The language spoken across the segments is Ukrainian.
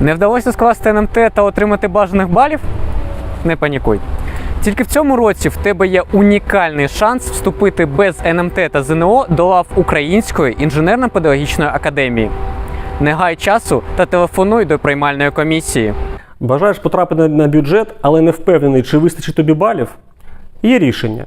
Не вдалося скласти НМТ та отримати бажаних балів? Не панікуй. Тільки в цьому році в тебе є унікальний шанс вступити без НМТ та ЗНО до лав Української інженерно-педагогічної академії. Не гай часу та телефонуй до приймальної комісії. Бажаєш потрапити на бюджет, але не впевнений, чи вистачить тобі балів? Є рішення.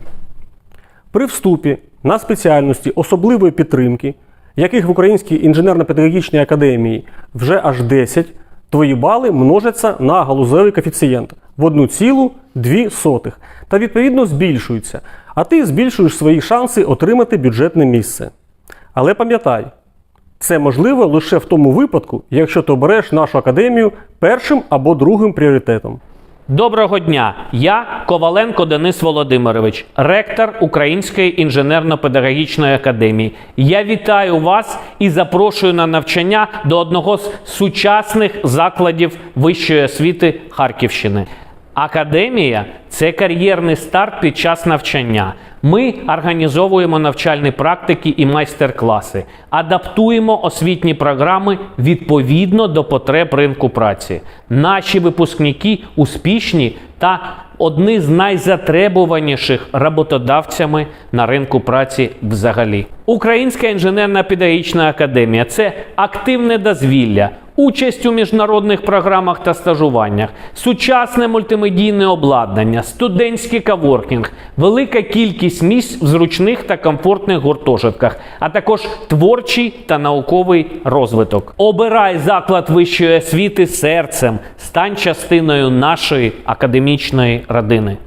При вступі на спеціальності особливої підтримки, яких в Українській інженерно-педагогічній академії вже аж 10, твої бали множаться на галузевий коефіцієнт в 1,2 та відповідно збільшуються, а ти збільшуєш свої шанси отримати бюджетне місце. Але пам'ятай, це можливо лише в тому випадку, якщо ти обереш нашу академію першим або другим пріоритетом. Доброго дня! Я Коваленко Денис Володимирович, ректор Української інженерно-педагогічної академії. Я вітаю вас і запрошую на навчання до одного з сучасних закладів вищої освіти Харківщини. Академія це кар'єрний старт під час навчання. Ми організовуємо навчальні практики і майстер-класи, адаптуємо освітні програми відповідно до потреб ринку праці. Наші випускники успішні та одні з найзатребуваніших роботодавцями на ринку праці взагалі. Українська інженерна педагогічна академія це активне дозвілля, участь у міжнародних програмах та стажуваннях, сучасне мультимедійне обладнання, студентський каворкінг, велика кількість місць в зручних та комфортних гуртожитках, а також творчий та науковий розвиток. Обирай заклад вищої освіти серцем, стань частиною нашої академічної родини.